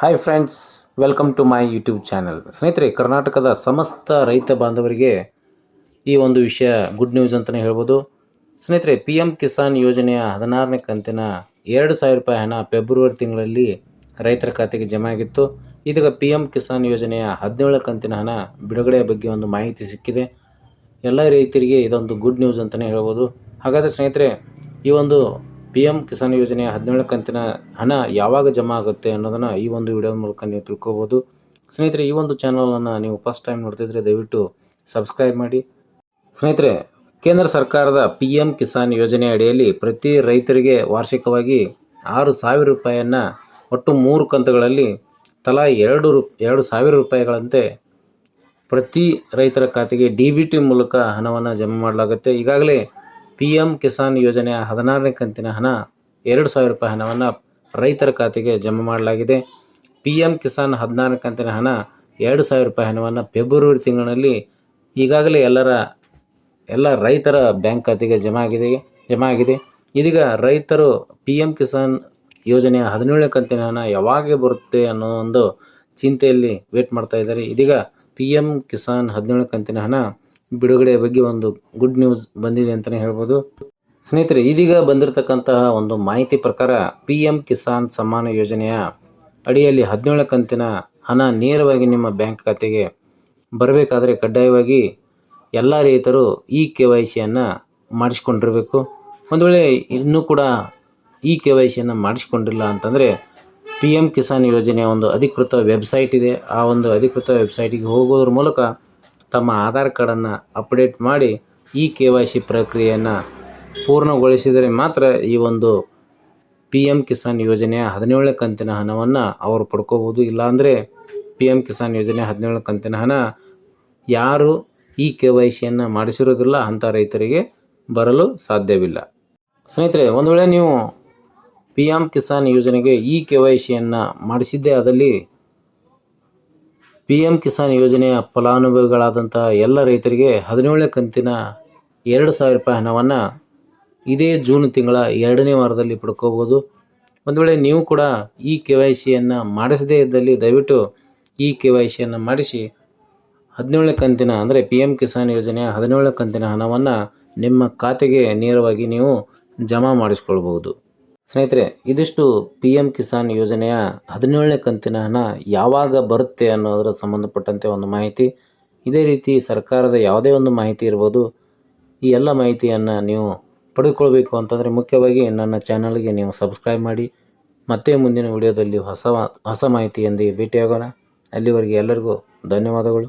Hi friends welcome to my YouTube channel ಸ್ನೇಹಿತರೆ, ಕರ್ನಾಟಕದ ಸಮಸ್ತ ರೈತ ಬಾಂಧವರಿಗೆ ಈ ಒಂದು ವಿಷಯ ಗುಡ್ ನ್ಯೂಸ್ ಅಂತಲೇ ಹೇಳ್ಬೋದು. ಸ್ನೇಹಿತರೆ ಪಿ ಎಂ ಕಿಸಾನ್ ಯೋಜನೆಯ ಹದಿನಾರನೇ ಕಂತಿನ ಎರಡು ಸಾವಿರ ರೂಪಾಯಿ ಹಣ ಫೆಬ್ರವರಿ ತಿಂಗಳಲ್ಲಿ ರೈತರ ಖಾತೆಗೆ ಜಮೆ ಆಗಿತ್ತು. ಇದೀಗ ಪಿ ಎಂ ಕಿಸಾನ್ ಯೋಜನೆಯ ಹದಿನೇಳು ಕಂತಿನ ಹಣ ಬಿಡುಗಡೆಯ ಬಗ್ಗೆ ಒಂದು ಮಾಹಿತಿ ಸಿಕ್ಕಿದೆ. ಎಲ್ಲ ರೈತರಿಗೆ ಇದೊಂದು ಗುಡ್ ನ್ಯೂಸ್ ಅಂತಲೇ ಹೇಳ್ಬೋದು. ಹಾಗಾದರೆ ಸ್ನೇಹಿತರೆ, ಈ ಒಂದು ಪಿ ಎಂ ಕಿಸಾನ್ ಯೋಜನೆಯ ಹದಿನೇಳು ಕಂತಿನ ಹಣ ಯಾವಾಗ ಜಮಾ ಆಗುತ್ತೆ ಅನ್ನೋದನ್ನು ಈ ಒಂದು ವಿಡಿಯೋದ ಮೂಲಕ ನೀವು ತಿಳ್ಕೊಬೋದು. ಸ್ನೇಹಿತರೆ, ಈ ಒಂದು ಚಾನಲನ್ನು ನೀವು ಫಸ್ಟ್ ಟೈಮ್ ನೋಡ್ತಿದ್ರೆ ದಯವಿಟ್ಟು ಸಬ್ಸ್ಕ್ರೈಬ್ ಮಾಡಿ. ಸ್ನೇಹಿತರೆ, ಕೇಂದ್ರ ಸರ್ಕಾರದ ಪಿ ಎಂ ಕಿಸಾನ್ ಯೋಜನೆ ಅಡಿಯಲ್ಲಿ ಪ್ರತಿ ರೈತರಿಗೆ ವಾರ್ಷಿಕವಾಗಿ ಆರು ಸಾವಿರ ರೂಪಾಯಿಯನ್ನು ಒಟ್ಟು ಮೂರು ಕಂತುಗಳಲ್ಲಿ ತಲಾ ಎರಡು ರು, ಎರಡು ಸಾವಿರ ರೂಪಾಯಿಗಳಂತೆ ಪ್ರತಿ ರೈತರ ಖಾತೆಗೆ ಡಿ ಬಿ ಟಿ ಮೂಲಕ ಹಣವನ್ನು ಜಮಾ ಮಾಡಲಾಗುತ್ತೆ. ಈಗಾಗಲೇ ಪಿ ಎಂ ಕಿಸಾನ್ ಯೋಜನೆಯ ಹದಿನಾರನೇ ಕಂತಿನ ಹಣ ಎರಡು ಸಾವಿರ ರೂಪಾಯಿ ಹಣವನ್ನು ರೈತರ ಖಾತೆಗೆ ಜಮಾ ಮಾಡಲಾಗಿದೆ. ಪಿ ಎಂ ಕಿಸಾನ್ ಹದಿನಾರನೇ ಕಂತಿನ ಹಣ ಎರಡು ಸಾವಿರ ರೂಪಾಯಿ ಹಣವನ್ನು ಫೆಬ್ರವರಿ ತಿಂಗಳಿನಲ್ಲಿ ಈಗಾಗಲೇ ಎಲ್ಲರ, ಎಲ್ಲ ರೈತರ ಬ್ಯಾಂಕ್ ಖಾತೆಗೆ ಜಮಾ ಆಗಿದೆ ಜಮಾ ಆಗಿದೆ. ಇದೀಗ ರೈತರು ಪಿ ಎಂ ಕಿಸಾನ್ ಯೋಜನೆಯ ಹದಿನೇಳನೇ ಕಂತಿನ ಹಣ ಯಾವಾಗ ಬರುತ್ತೆ ಅನ್ನೋ ಒಂದು ಚಿಂತೆಯಲ್ಲಿ ವೇಟ್ ಮಾಡ್ತಾ ಇದ್ದಾರೆ. ಇದೀಗ ಪಿ ಎಂ ಕಿಸಾನ್ ಹದಿನೇಳು ಕಂತಿನ ಹಣ ಬಿಡುಗಡೆಯ ಬಗ್ಗೆ ಒಂದು ಗುಡ್ ನ್ಯೂಸ್ ಬಂದಿದೆ ಅಂತಲೇ ಹೇಳ್ಬೋದು. ಸ್ನೇಹಿತರೆ, ಇದೀಗ ಬಂದಿರತಕ್ಕಂತಹ ಒಂದು ಮಾಹಿತಿ ಪ್ರಕಾರ ಪಿ ಎಂ ಕಿಸಾನ್ ಸಮ್ಮಾನ ಯೋಜನೆಯ ಅಡಿಯಲ್ಲಿ ಹದಿನೇಳು ಕಂತಿನ ಹಣ ನೇರವಾಗಿ ನಿಮ್ಮ ಬ್ಯಾಂಕ್ ಖಾತೆಗೆ ಬರಬೇಕಾದರೆ ಕಡ್ಡಾಯವಾಗಿ ಎಲ್ಲ ರೈತರು ಇ ಕೆ ವೈ ಸಿಯನ್ನು ಮಾಡಿಸ್ಕೊಂಡಿರಬೇಕು. ಒಂದು ವೇಳೆ ಇನ್ನೂ ಕೂಡ ಇ ಕೆ ವೈ ಸಿಯನ್ನು ಮಾಡಿಸ್ಕೊಂಡಿಲ್ಲ ಅಂತಂದರೆ ಪಿ ಎಂ ಕಿಸಾನ್ ಯೋಜನೆಯ ಒಂದು ಅಧಿಕೃತ ವೆಬ್ಸೈಟ್ ಇದೆ. ಆ ಒಂದು ಅಧಿಕೃತ ವೆಬ್ಸೈಟಿಗೆ ಹೋಗೋದ್ರ ಮೂಲಕ ತಮ್ಮ ಆಧಾರ್ ಕಾರ್ಡನ್ನು ಅಪ್ಡೇಟ್ ಮಾಡಿ ಈ ಕೆ ವೈ ಸಿ ಪ್ರಕ್ರಿಯೆಯನ್ನು ಪೂರ್ಣಗೊಳಿಸಿದರೆ ಮಾತ್ರ ಈ ಒಂದು ಪಿ ಎಂ ಕಿಸಾನ್ ಯೋಜನೆಯ ಹದಿನೇಳನೇ ಕಂತಿನ ಹಣವನ್ನು ಅವರು ಪಡ್ಕೋಬೋದು ಇಲ್ಲಾಂದರೆ ಪಿ ಎಂ ಕಿಸಾನ್ ಯೋಜನೆ ಹದಿನೇಳು ಕಂತಿನ ಹಣ ಯಾರು ಈ ಕೆ ವೈ ಸಿಯನ್ನು ಮಾಡಿಸಿರೋದಿಲ್ಲ ಅಂಥ ರೈತರಿಗೆ ಬರಲು ಸಾಧ್ಯವಿಲ್ಲ. ಸ್ನೇಹಿತರೆ, ಒಂದು ವೇಳೆ ನೀವು ಪಿ ಎಂ ಕಿಸಾನ್ ಯೋಜನೆಗೆ ಈ ಕೆ ವೈ ಸಿಯನ್ನು ಮಾಡಿಸಿದ್ದೇ ಆದಲ್ಲಿ ಪಿ ಎಂ ಕಿಸಾನ್ ಯೋಜನೆಯ ಫಲಾನುಭವಿಗಳಾದಂಥ ಎಲ್ಲ ರೈತರಿಗೆ ಹದಿನೇಳನೇ ಕಂತಿನ ಎರಡು ಸಾವಿರ ರೂಪಾಯಿ ಹಣವನ್ನು ಇದೇ ಜೂನ್ ತಿಂಗಳ ಎರಡನೇ ವಾರದಲ್ಲಿ ಪಡ್ಕೋಬೋದು ಒಂದು ವೇಳೆ ನೀವು ಕೂಡ ಈ ಕೆ ವೈ ಸಿಯನ್ನು ಮಾಡಿಸದೇ ಇದ್ದಲ್ಲಿ ದಯವಿಟ್ಟು ಈ ಕೆ ವೈ ಸಿಯನ್ನು ಮಾಡಿಸಿ. ಹದಿನೇಳನೇ ಕಂತಿನ ಅಂದರೆ ಪಿ ಎಂ ಕಿಸಾನ್ ಯೋಜನೆಯ ಹದಿನೇಳನೇ ಕಂತಿನ ಹಣವನ್ನು ನಿಮ್ಮ ಖಾತೆಗೆ ನೇರವಾಗಿ ನೀವು ಜಮಾ ಮಾಡಿಸ್ಕೊಳ್ಬೋದು ಸ್ನೇಹಿತರೆ, ಇದಿಷ್ಟು ಪಿ ಎಂ ಕಿಸಾನ್ ಯೋಜನೆಯ ಹದಿನೇಳನೇ ಕಂತಿನ ಹಣ ಯಾವಾಗ ಬರುತ್ತೆ ಅನ್ನೋದರ ಸಂಬಂಧಪಟ್ಟಂತೆ ಒಂದು ಮಾಹಿತಿ. ಇದೇ ರೀತಿ ಸರ್ಕಾರದ ಯಾವುದೇ ಒಂದು ಮಾಹಿತಿ ಇರ್ಬೋದು. ಈ ಎಲ್ಲ ಮಾಹಿತಿಯನ್ನು ನೀವು ಪಡೆದುಕೊಳ್ಬೇಕು ಅಂತಂದರೆ ಮುಖ್ಯವಾಗಿ ನನ್ನ ಚಾನಲ್ಗೆ ನೀವು ಸಬ್ಸ್ಕ್ರೈಬ್ ಮಾಡಿ. ಮತ್ತೆ ಮುಂದಿನ ವಿಡಿಯೋದಲ್ಲಿ ಹೊಸ ಹೊಸ ಮಾಹಿತಿಯೊಂದಿಗೆ ಭೇಟಿಯಾಗೋಣ. ಅಲ್ಲಿವರೆಗೆ ಎಲ್ಲರಿಗೂ ಧನ್ಯವಾದಗಳು.